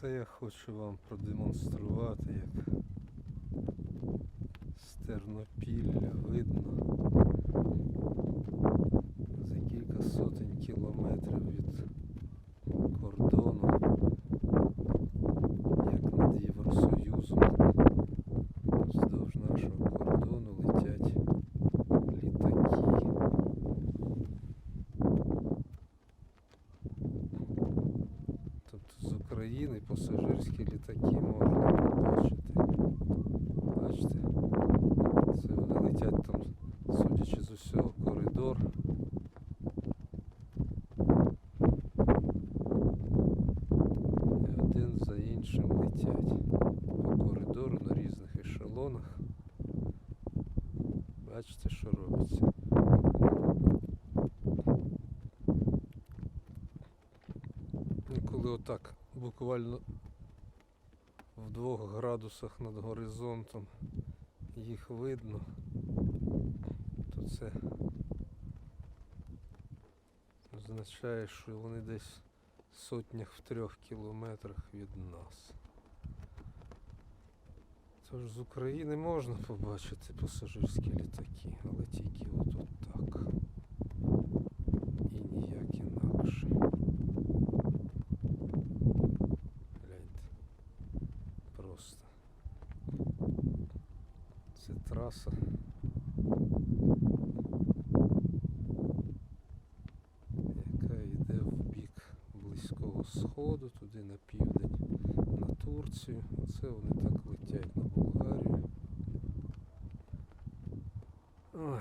Це я хочу вам продемонструвати, як з Тернопілля видно за кілька сотень кілометрів від кордону, як над Євросоюзом вздовж нашого кордону летять літаки. Тобто з України пасажирські літаки можна побачити. Бачите? Це вони летять там, судячи з усього, коридор. І один за іншим летять по коридору на різних ешелонах. Бачите, що робиться. І коли отак буквально в двох градусах над горизонтом їх видно, то це означає, що вони десь в сотнях в трьох кілометрах від нас. Тож з України можна побачити пасажирські літаки, але тільки отут так. Це траса. Яка йде в бік Близького Сходу, туди на південь, на Турцію. Оце вони так летять на Болгарію. Ой.